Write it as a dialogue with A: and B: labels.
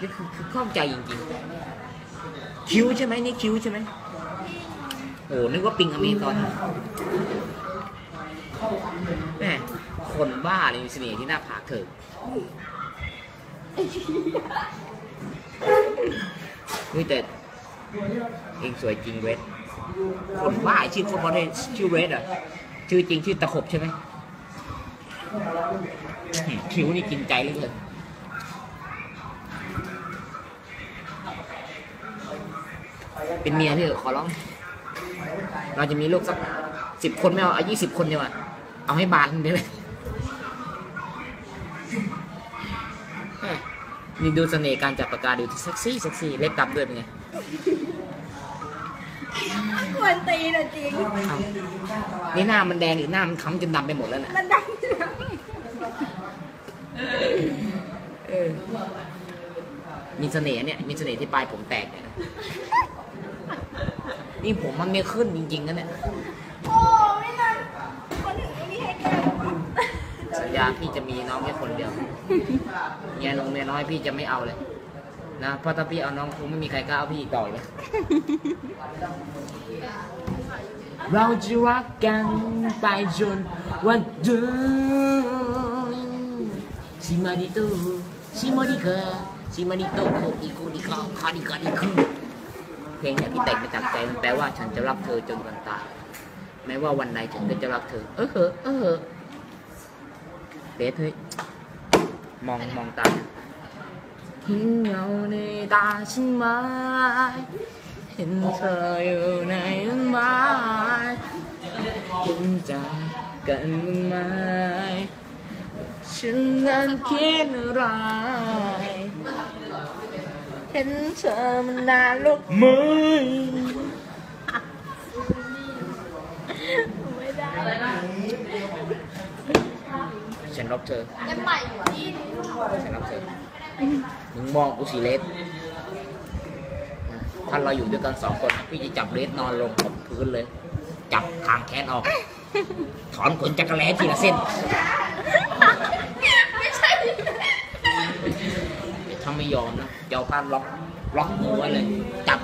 A: นี่คือคือข้องใจจริงๆ คิ้วใช่ไหมนี่คิ้วใช่ไหมโอ้นึกว่าปิงอเมซอนแม่คนบ้าเลยมีเสน่ห์ที่หน้าผากเธอเฮ้ยแต่เองสวยจริงเวทคนบ้าชื่อคนบอลชื่อเวทอะ ชื่อจริงชื่อตะขบใช่ไหม คิ้วนี่กินใจเหลยเกินเป็นเมียพี่เถอะขอร้อง เราจะมีลูกสักสิบคนไม่เอาเอายี่สิบคนดีกว่าเอาให้บานได้ไหมแหม่นี่ดูเสน่ห์การจับปากกาดูเซ็กซี่เซ็กซี่เล็บดำด้วยเป็นไง
B: ควรตีนะจริง
A: เอานี่หน้ามันแดงหรือหน้ามันค้ำจนดำไปหมดแล้วน่ะ
B: มันดังเสียง
A: เออ มีเสน่ห์เนี่ย มีเสน่ห์ที่ปลายผมแตกเนี่ยนะนี่ผมมันไม่ขึ้นจริงๆนะเนี่ย
B: โอ้ไม่นานคนอื่นไม่มีให้แก้หรอกวะ
A: สัญญาพี่จะมีน้องแค่คนเดียวเมียนงเมียน้อยพี่จะไม่เอาเลย นะ เพราะถ้าพี่เอาน้องคงไม่มีใครกล้าเอาพี่อีกต่อเลยเราจะรักกันไปจนวันเดิมซิมาดิโตซิมาดิกา ซิมาดิโตโคอีโคดิคาคาดิกาดิคูเพลงเนี่ยพี่แต่งมาจากใจมันแปลว่าฉันจะรักเธอจนวันตายแม้ว่าวันใดฉันก็จะรักเธอ เออเหอเออเหอเบสเฮ้ยมองมองตาเห็นเงาในตาฉันไหมเห็นเธออยู่ในต้นไม้เห็นใจกันไหมฉันนั้นคิดอะไร เห็นเธอมันนานลูกมือ
B: ไม่ได้
A: ฉันรักเธอ
B: จะใหม่อยู่ที่
A: ฉันรักเธอมึงมองกูสีเลสถ้าเราอยู่ด้วยกันสองคน พี่จะจับเลสนอนลงกับพื้นเลย จับทางแขนออก ถอนขนจักรแล้ทีละเส้น
B: ไม่ใช่
A: ถ้าไม่ยอมนะเจ้าผ้าล็อกล็อกมือไว้เลยจับ